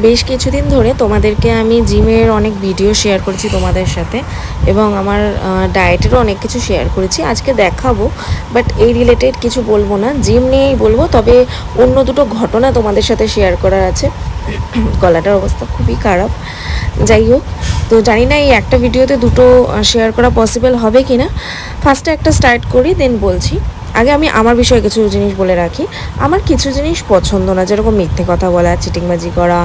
বেশ কিছুদিন ধরে তোমাদেরকে আমি জিমের অনেক ভিডিও শেয়ার করেছি তোমাদের সাথে এবং আমার ডায়েটেরও অনেক কিছু শেয়ার করেছি। আজকে দেখাবো বাট এই রিলেটেড কিছু বলব না। জিম নিয়েই বলব, তবে অন্য দুটো ঘটনা তোমাদের সাথে শেয়ার করার আছে। গলাটার অবস্থা খুবই খারাপ। যাই হোক, তো জানি না এই একটা ভিডিওতে দুটো শেয়ার করা পসিবল হবে কি না ফার্স্টে একটা স্টার্ট করি দেন বলছি। আগে আমি আমার বিষয়ে কিছু জিনিস বলে রাখি। আমার কিছু জিনিস পছন্দ না, যেরকম মিথ্যে কথা বলা, চিটিংবাজি করা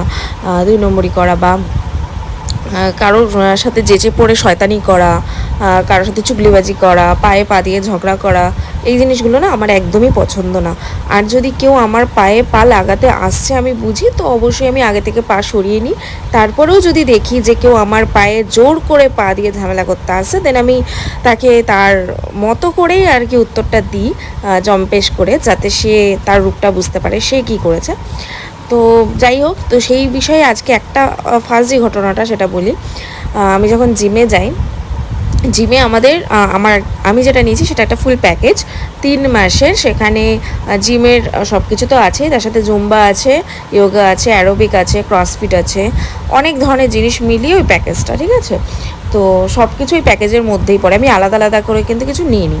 দুই নম্বরি করা বা কারোর সাথে যেচে পড়ে শয়তানি করা কারোর সাথে চুগলিবাজি করা, পায়ে পা দিয়ে ঝগড়া করা, এই জিনিসগুলো না আমার একদমই পছন্দ না। আর যদি কেউ আমার পায়ে পা লাগাতে আসছে আমি বুঝি, তো অবশ্যই আমি আগে থেকে পা সরিয়ে নিই। তারপরেও যদি দেখি যে কেউ আমার পায়ে জোর করে পা দিয়ে ঝামেলা করতে আসছে দেন আমি তাকে তার মতো করেই আর কি উত্তরটা দিই জম্পেশ করে, যাতে সে তার রূপটা বুঝতে পারে, সে কি করেছে। তো যাই হোক, তো সেই বিষয়ে আজকে একটা ফার্স্ট যে ঘটনাটা সেটা বলি। আমি যখন জিমে যাই জিমে আমাদের আমার, আমি যেটা নিয়েছি সেটা একটা ফুল প্যাকেজ তিন মাসের সেখানে জিমের সব কিছু তো আছে। তার সাথে জুম্বা আছে যোগা আছে অ্যারোবিক আছে ক্রসফিট আছে। অনেক ধরনের জিনিস মিলিয়ে ওই প্যাকেজটা ঠিক আছে? তো সব কিছু ওই প্যাকেজের মধ্যেই পড়ে। আমি আলাদা আলাদা করে কিন্তু কিছু নিইনি।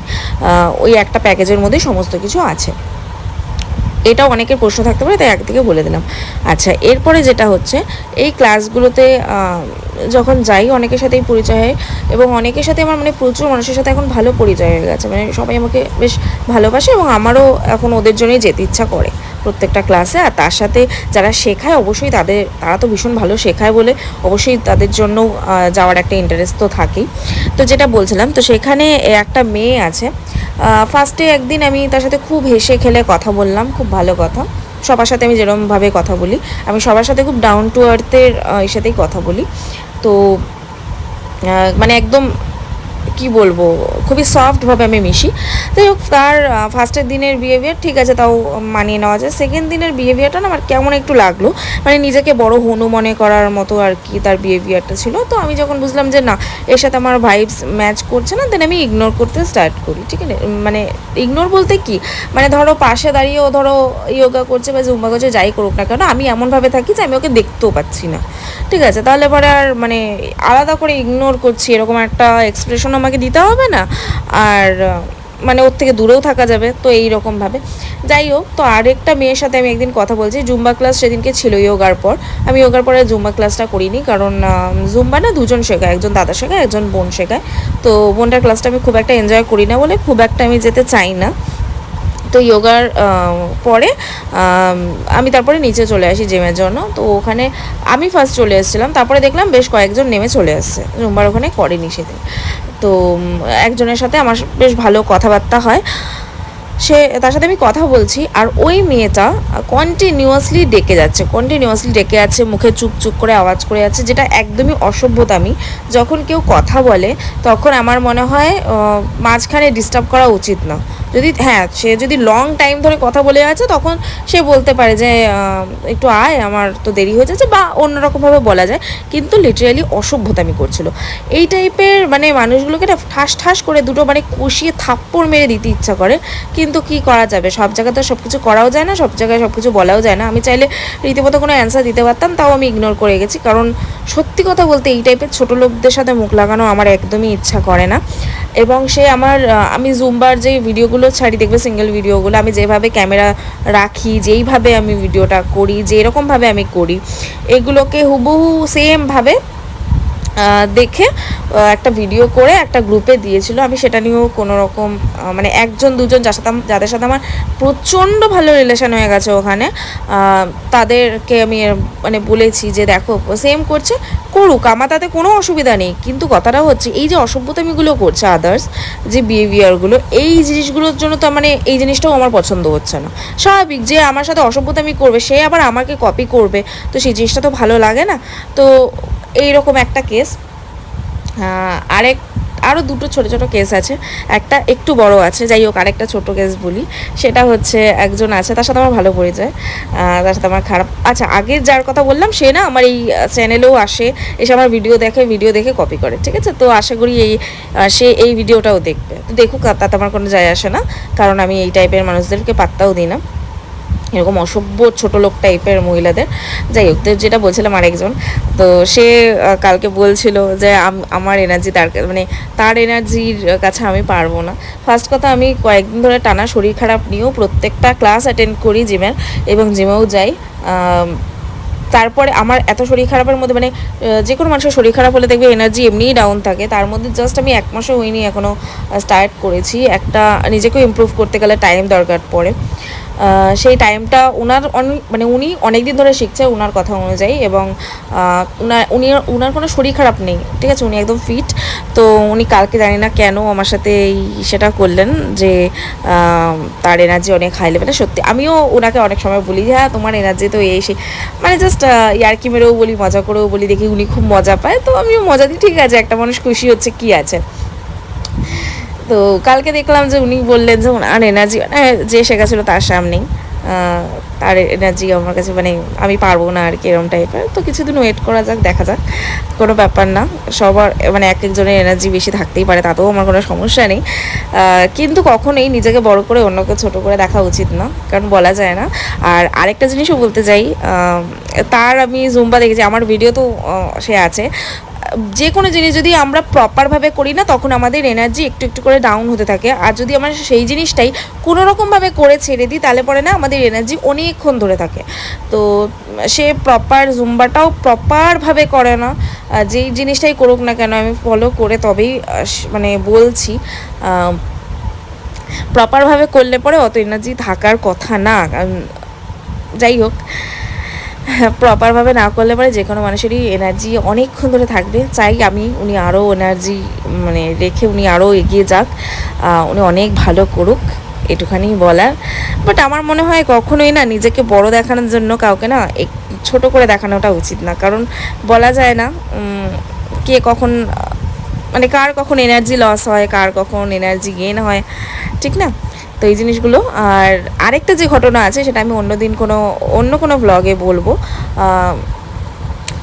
ওই একটা প্যাকেজের মধ্যেই সমস্ত কিছু আছে। এটাও অনেকের প্রশ্ন থাকতে পারে, তাই একদিকে বলে দিলাম। আচ্ছা এরপরে যেটা হচ্ছে, এই ক্লাসগুলোতে যখন যাই, অনেকের সাথেই পরিচয় হয় এবং অনেকের সাথে আমার মানে প্রচুর মানুষের সাথে এখন ভালো পরিচয় হয়ে গেছে। মানে সবাই আমাকে বেশ ভালোবাসে এবং আমারও এখন ওদের জন্যই যেতে ইচ্ছা করে। প্রত্যেকটা ক্লাসে আর তার সাথে যারা শেখায়, অবশ্যই তাদের, তারা তো ভীষণ ভালো শেখায় বলে অবশ্যই তাদের জন্য যাওয়ার একটা ইন্টারেস্ট তো থাকেই। তো যেটা বলছিলাম, তো সেখানে একটা মেয়ে আছে। ফার্স্টে একদিন আমি তার সাথে খুব হেসে খেলে কথা বললাম, খুব ভালো কথা। সবার সাথে আমি যেরকমভাবে কথা বলি, আমি সবার সাথে খুব ডাউন টু আর্থের এর সাথেই কথা বলি। তো মানে একদম কি বলব, খুবই সফটভাবে আমি মিশি। যাই হোক, তার ফার্স্টের দিনের বিহেভিয়ার ঠিক আছে, তাও মানিয়ে নেওয়া যায়। সেকেন্ড দিনের বিহেভিয়ারটা না আমার কেমন একটু লাগল। মানে নিজেকে বড় হনু মনে করার মতো আর কি তার বিহেভিয়ারটা ছিল। তো আমি যখন বুঝলাম যে না, এর সাথে আমার ভাইবস ম্যাচ করছে না দেন আমি ইগনোর করতে স্টার্ট করি, ঠিক আছে? মানে ইগনোর বলতে কি? মানে ধরো পাশে দাঁড়িয়ে ও ধরো ইয়োগা করছে বা জুম্বা করছে, যাই করুক না কেন, আমি এমনভাবে থাকি যে আমি ওকে দেখতেও পাচ্ছি না। ঠিক আছে? তাহলে পরে আর মানে আলাদা করে ইগনোর করছি, এরকম একটা এক্সপ্রেশন আমাকে দিতে হবে না। আর মানে ওর থেকে দূরেও থাকা যাবে, তো এই রকমভাবে যাই হোক, তো আরেকটা মেয়ের সাথে আমি একদিন কথা বলছি। জুম্বা ক্লাস সেদিনকে ছিল যোগার পর। আমি যোগার পরে জুম্বা ক্লাসটা করিনি কারণ জুম্বা না দুজন শেখায়, একজন দাদা শেখায়, একজন বোন শেখায়। তো বোনটার ক্লাসটা আমি খুব একটা এনজয় করি না বলে খুব একটা আমি যেতে চাই না। তো যোগার পরে, আমি তারপরে নিচে চলে আসি জিমের জন্য। তো ওখানে আমি ফার্স্ট চলে এসেছিলাম। তারপরে দেখলাম বেশ কয়েকজন নেমে চলে আসছে। জুম্বার ওখানে করেনি সেদিন। তো একজনের সাথে আমার বেশ ভালো কথাবার্তা হয়। সে, তার সাথে আমি কথা বলছি, আর ওই মেয়েটা কন্টিনিউয়াসলি ডেকে যাচ্ছে কন্টিনিউয়াসলি ডেকে আছে, মুখে চুপ চুপ করে আওয়াজ করে যাচ্ছে যেটা একদমই অসভ্যতামি। যখন কেউ কথা বলে, তখন আমার মনে হয় মাঝখানে ডিস্টার্ব করা উচিত না। যদি হ্যাঁ সে যদি লং টাইম ধরে কথা বলে আছে, তখন সে বলতে পারে যে একটু আয়, আমার তো দেরি হয়ে যাচ্ছে, বা অন্যরকমভাবে বলা যায়। কিন্তু লিটারালি অসভ্যতামি করছিল। এই টাইপের মানে মানুষগুলোকে না ঠাস ঠাস করে দুটো মানে কষিয়ে থাপ্পড় মেরে দিতে ইচ্ছা করে। কিন্তু কি করা যাবে? সব জায়গাতে সব কিছু করাও যায় না, সব জায়গায় সব কিছু বলাও যায় না। আমি চাইলে রীতিমতো কোনো অ্যান্সার দিতে পারতাম, তাও আমি ইগনোর করে গেছি। কারণ সত্যি কথা বলতে, এই টাইপের ছোটো লোকদের সাথে মুখ লাগানো আমার একদমই ইচ্ছা করে না। এবং সে আমার আমি জুম্বার যে ভিডিওগুলো ছাড়ি, দেখবে সিঙ্গেল ভিডিওগুলো, আমি যেভাবে ক্যামেরা রাখি, যেইভাবে আমি ভিডিওটা করি, যেরকমভাবে আমি করি, এগুলোকে হুবহু সেমভাবে দেখে একটা ভিডিও করে একটা গ্রুপে দিয়েছিল। আমি সেটা নিয়েও কোনো রকম মানে একজন, দুজন যার সাথে যাদের সাথে আমার প্রচণ্ড ভালো রিলেশন হয়ে গেছে ওখানে তাদেরকে আমি মানে বলেছি যে দেখো সেম করছে করুক, আমার তাতে কোনো অসুবিধা নেই। কিন্তু কথাটা হচ্ছে, এই যে অসভ্যতামিগুলো করছে আদার্স যে বিহেভিয়ারগুলো এই জিনিসগুলোর জন্য তো মানে এই জিনিসটাও আমার পছন্দ হচ্ছে না। স্বাভাবিক যে আমার সাথে অসভ্যতামি করবে, সে আবার আমাকে কপি করবে, তো সেই জিনিসটা তো ভালো লাগে না। তো এইরকম একটা কেস আরেক আরও দুটো ছোট ছোট কেস আছে। একটা একটু বড় আছে, যাই হোক আরেকটা ছোট কেস বলি। সেটা হচ্ছে একজন আছে, তার সাথে আমার ভালো পরিচয়। তার সাথে আমার খারাপ আচ্ছা আগের যার কথা বললাম, সে না আমার এই চ্যানেলেও আসে, এসে আমার ভিডিও দেখে ভিডিও দেখে কপি করে, ঠিক আছে? তো আশা করি এই সে এই ভিডিওটাও দেখবে। তো দেখুক তাতে আমার কোনো যায় আসে না, কারণ আমি এই টাইপের মানুষদেরকে পাত্তাও দিই না। এরকম অসভ্য ছোট লোক টাইপের মহিলাদের। যাই হোক, তো যেটা বলছিলাম আরেকজন, তো সে কালকে বলছিল যে, আম- আমার এনার্জি তার মানে তার এনার্জির কাছে আমি পারব না। ফার্স্ট কথা, আমি কয়েকদিন ধরে টানা শরীর খারাপ নিয়েও প্রত্যেকটা ক্লাস অ্যাটেন্ড করি জিমের এবং জিমেও যাই। তারপরে আমার এত শরীর খারাপের মধ্যে মানে যে কোনো মানুষের শরীর খারাপ হলে দেখবে এনার্জি এমনিই ডাউন থাকে। তার মধ্যে জাস্ট আমি এক মাসও হয়নি এখনও স্টার্ট করেছি। একটা নিজেকেও ইমপ্রুভ করতে গেলে টাইম দরকার পড়ে। সেই টাইমটা ওনার মানে উনি অনেক দিন ধরে শিখছে ওনার কথা অনুযায়ী এবং উনার উনি উনার কোনো শরীর খারাপ নেই, ঠিক আছে? উনি একদম ফিট তো উনি কালকে জানি না কেন আমার সাথে এই সেটা করলেন যে তার এনার্জি অনেক হাই লেভেলে সত্যি, আমিও ওনাকে অনেক সময় বলি যে হ্যাঁ তোমার এনার্জি তো এই সেই মানে জাস্ট ইয়ার্কি মেরেও বলি, মজা করেও বলি, দেখি উনি খুব মজা পায়। তো আমিও মজা দিই, ঠিক আছে, একটা মানুষ খুশি হচ্ছে, কি আছে? তো কালকে দেখলাম যে উনি বললেন যে ওনার এনার্জি মানে যে শেখাছিল তার সামনেই তার এনার্জি আমার কাছে মানে আমি পারব না আর কি এরকম টাইপের তো কিছুদিন ওয়েট করা যাক, দেখা যাক। কোনো ব্যাপার না। সবার মানে এক একজনের এনার্জি বেশি থাকতেই পারে, তাতেও আমার কোনো সমস্যা নেই। কিন্তু কখনোই নিজেকে বড় করে অন্যকে ছোট করে দেখা উচিত না, কারণ বলা যায় না। আর আরেকটা জিনিসও বলতে চাই তার আমি জুম্বা দেখেছি, আমার ভিডিও তো সে আছে। যে কোনো জিনিস যদি আমরা প্রপারভাবে করি না, তখন আমাদের এনার্জি একটু একটু করে ডাউন হতে থাকে। আর যদি আমরা সেই জিনিসটাই কোনো রকমভাবে করে ছেড়ে দিই, তাহলে পরে না আমাদের এনার্জি অনেকক্ষণ ধরে থাকে। তো সে প্রপার জুম্বাটাও প্রপারভাবে করে না। যেই জিনিসটাই করুক না কেন, আমি ফলো করে তবেই মানে বলছি প্রপারভাবে করলে পরে অত এনার্জি থাকার কথা না। যাই হোক প্রপারভাবে না করলে পরে যে কোনো মানুষেরই এনার্জি অনেকক্ষণ ধরে থাকবে। চাই আমি উনি আরও এনার্জি মানে রেখে উনি আরও এগিয়ে যাক। উনি অনেক ভালো করুক, এটুখানি বলার। বাট আমার মনে হয় কখনোই না নিজেকে বড় দেখানোর জন্য কাউকে না ছোট করে দেখানোটা উচিত না। কারণ বলা যায় না কে কখন মানে কার কখন এনার্জি লস হয়, কার কখন এনার্জি গেন হয়, ঠিক না? তো এই জিনিসগুলো। আর আরেকটা যে ঘটনা আছে, সেটা আমি অন্যদিন কোনো, অন্য কোনো ব্লগে বলব।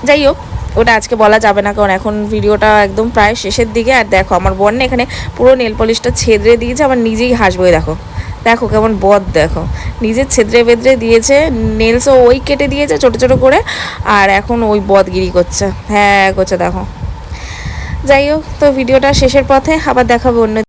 যাই হোক, ওটা আজকে বলা যাবে না, কারণ এখন ভিডিওটা একদম প্রায় শেষের দিকে। আর দেখো, আমার বোন এখানে পুরো নেল পলিশটা ছেদরে দিয়েছে আমার নিজেই হাসবোই দেখো। দেখো কেমন বদ, দেখো। নিজের ছেদরে বেদরে দিয়েছে নেলসও ওই কেটে দিয়েছে ছোট ছোট করে, আর এখন ওই বদগিরি করছে। হ্যাঁ করছে, দেখো। যাই হোক, তো ভিডিওটা শেষের পথে আবার দেখাবো অন্য